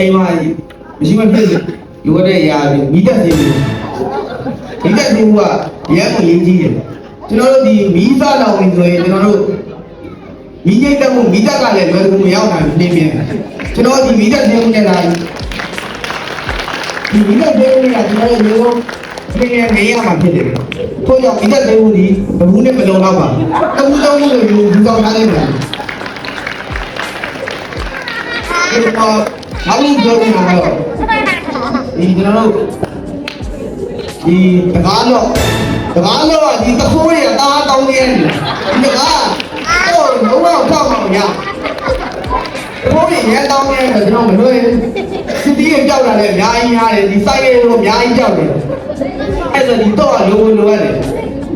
အိမ်မှာမရှိမဖြစ်လိုတဲ့ຢာမိတက်စီမိတက်စီကရဲကိုရင်းကြီးတယ်ကျွန်တော်တို့ဒီမိသားတော်ဝင်ဆိုရင်ကျွန်တော်တို့မိကျိတ်တက်မှုမိတက်ကလည်းလွယ်ကူမရောက်နိုင်ဘူးပြင်းပြကျွန်တော်ဒီမိတက်စီမှုနဲ့လာဒီမိတက်စီမှုကကျွန်တော်တို့မျိုးပြင်းပြနေရမှာဖြစ်တယ်ထို့ကြောင့်မိတက်စီမှုဒီဘဘူးနဲ့မလုံတော့ပါဘူးတခုသုံးခုလိုမျိုးဘူဆောင်ထားလိုက်တယ်ဒီတော့ ဘာလို့ပြောနေတာလဲဒီကျွန်တော်တို့ဒီတကားတော့တကားတော့ဒီတခိုးရတာတောင်းနေတယ်ဒီတကားတော့လုံးဝဖောက်မှာမရတခိုးရရဲတောင်းနေတယ်ကျွန်တော်မလွယ်စစ်တီးကြောက်တာလည်းအများကြီးများတယ်ဒီစိုက်ရဲတော့အများကြီးကြောက်တယ်အဲ့ဒါဒီတော့လိုလိုရတယ်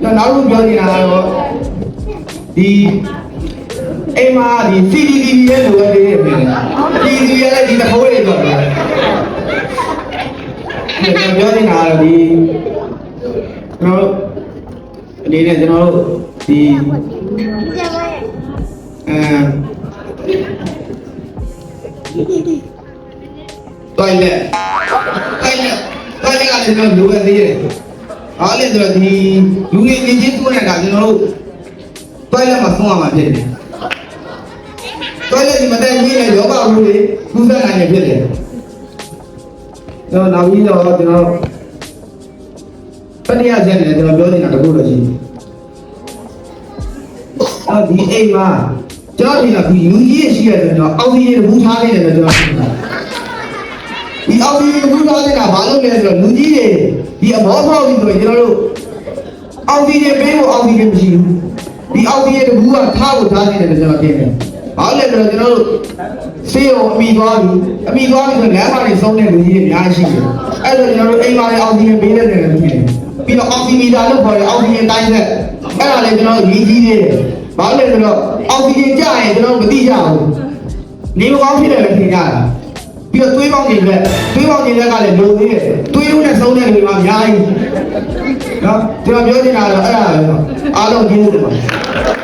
တော့နောက်လို့ပြောနေတာကတော့ဒီအိမ်မှာဒီ CCTV ရဲ့လိုအပ်နေတဲ့ပြ ကျွန်တော်ပြောနေတာကတော့ဒီကျွန်တော်တို့အနေနဲ့ကျွန်တော်တို့ဒီအဲတိုင်လက်တိုင်လက်တိုင်လက်ကလည်းကျွန်တော်လိုအပ်သေးတယ်။အားလည်းဆိုတော့ဒီလူငယ်ချင်းချင်းတွန်းနေတာကျွန်တော်တို့တိုင်လက်မှာဆုံးရမှာဖြစ်တယ်။တိုင်လက်ဒီမတိုင်ကြီးနဲ့ယောဂဘူးတွေကူးစက်နိုင်နေဖြစ်တယ်။ ကျွန်တော်နောက်ပြီးတော့ကျွန်တော်ပဋိယချက်နဲ့ကျွန်တော်ပြောနေတာတခုတော့ရှိတယ်။အော်ဒီအိမ်မှာကျွန်တော်ဒီကဒီလူကြီးရဲ့ရှိရတယ်ကျွန်တော်အောက်ကြီးရဲ့ဘူးထားနေတယ်ကျွန်တော်ပြောနေတာ။ဒီအောက်ကြီးရဲ့ဘူးထားနေတာဘာလို့လဲဆိုတော့လူကြီးတွေဒီအမောဖောက်ကြီးဆိုရင်ကျွန်တော်တို့အောက်ကြီးတွေပေးဖို့အောက်ကြီးတွေမရှိဘူး။ဒီအောက်ကြီးရဲ့ဘူးကထားဖို့ထားနေတယ်ကျွန်တော်ပြောတယ်။ ဘာလို့လဲဆိုတော့ကျွန်တော်တို့ဆေးရုံအမိသွားပြီအမိသွားပြီဆိုလမ်းမတွေဆုံးတဲ့လူကြီးတွေအများကြီးရှိတယ်။အဲ့ဒါကျွန်တော်တို့အိမ်မှာလည်းအောက်ကြီးတွေပေးတဲ့တယ်လို့ဖြစ်တယ်။ပြီးတော့အောက်ဆီမီတာလို့ခေါ်တယ်အောက်ဆီဂျင်တိုင်းဆက်အဲ့ဒါလည်းကျွန်တော်တို့ရည်ကြီးသေးတယ်။ဘာလို့လဲဆိုတော့အောက်ဆီဂျင်ကျရင်ကျွန်တော်တို့မသိကြဘူး။နေမကောင်းဖြစ်တယ်လည်းထင်ကြတာ။ပြီးတော့သွေးပေါင်းနေလက်သွေးပေါင်းနေလက်ကလည်းလိုသေးတယ်။သွေးလုံးနဲ့ဆုံးတဲ့လူတွေမှာအများကြီး။နော်ကျွန်တော်ပြောချင်တာကတော့အဲ့ဒါပဲ။အားလုံးကျေးဇူးတင်ပါတယ်။